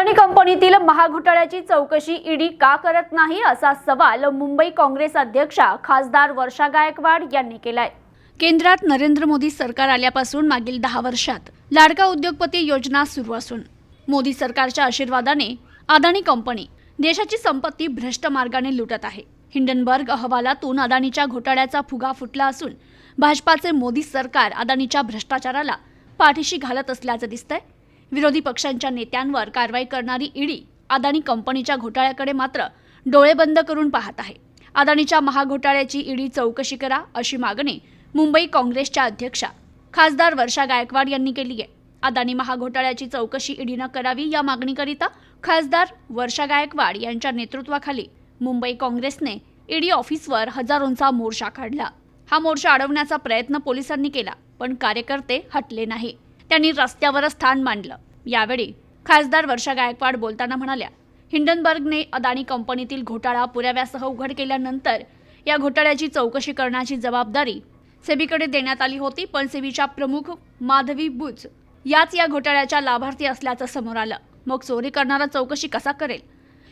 अदानी कंपनीतील महाघोटाळ्याची चौकशी ईडी का करत नाही असा सवाल मुंबई काँग्रेस अध्यक्षा खासदार वर्षा गायकवाड यांनी केलाय. केंद्रात नरेंद्र मोदी सरकार आल्यापासून मागील दहा वर्षात लाडका उद्योगपती योजना सुरू असून मोदी सरकारच्या आशीर्वादाने अदानी कंपनी देशाची संपत्ती भ्रष्ट मार्गाने लुटत आहे. हिंडनबर्ग अहवालातून अदानीच्या घोटाळ्याचा फुगा फुटला असून भाजपाचे मोदी सरकार अदानीच्या भ्रष्टाचाराला पाठीशी घालत असल्याचं दिसतंय. विरोधी पक्षांच्या नेत्यांवर कारवाई करणारी ईडी अदानी कंपनीच्या घोटाळ्याकडे मात्र डोळे बंद करून पाहत आहे. अदानीच्या महाघोटाळ्याची ईडी चौकशी करा अशी मागणी मुंबई काँग्रेसच्या अध्यक्षा खासदार वर्षा गायकवाड यांनी केली आहे. अदानी महाघोटाळ्याची चौकशी ईडीनं करावी या मागणीकरिता खासदार वर्षा गायकवाड यांच्या नेतृत्वाखाली मुंबई काँग्रेसने ईडी ऑफिसवर हजारोंचा मोर्चा काढला. हा मोर्चा अडवण्याचा प्रयत्न पोलिसांनी केला पण कार्यकर्ते हटले नाही त्यांनी रस्त्यावरच स्थान मांडलं. यावेळी खासदार वर्षा गायकवाड बोलताना म्हणाल्या हिंडनबर्गने अदानी कंपनीतील घोटाळा पुराव्यासह उघड केल्यानंतर या घोटाळ्याची चौकशी करण्याची जबाबदारी सेबीकडे देण्यात आली होती पण सेबीच्या प्रमुख माधवी बुच याच या घोटाळ्याच्या लाभार्थी असल्याचं समोर आलं. मग चोरी करणारा चौकशी कसा करेल?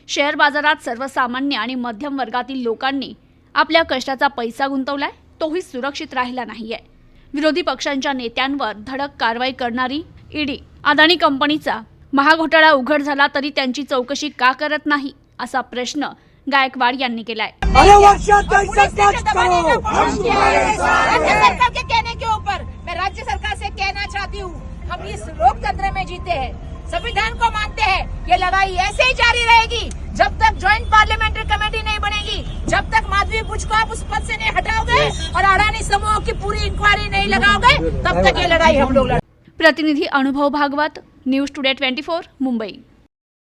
शेअर बाजारात सर्वसामान्य आणि मध्यम वर्गातील लोकांनी आपल्या कष्टाचा पैसा गुंतवलाय तोही सुरक्षित राहिला नाहीये. विरोधी पक्षांच्या नेत्यांवर धडक कारवाई करणारी ईडी. अदानी कंपनीचा महाघोटाळा उघड झाला तरी त्यांची चौकशी का करत नाही असा प्रश्न गायकवाड यांनी केलाय. अरे वर्षा कैसा सच करो राज्य सरकार के कहने के ऊपर मैं राज्य सरकार से कहना चाहती हूँ हम इस लोकतंत्र में जीते हैं संविधान को मानते हैं ये लड़ाई ऐसे ही जारी रहेगी जब तक ज्वाइंट पार्लियामेंट्री कमेटी नहीं बनेगी जब तक माधवी बुच को आप उस पद से नहीं हटाओगे और अडानी समूह की पूरी इंक्वायरी नहीं लगाओगे तब तक ये लड़ाई हम लोग लड़ Anubhav Bhagwat news today twenty four Mumbai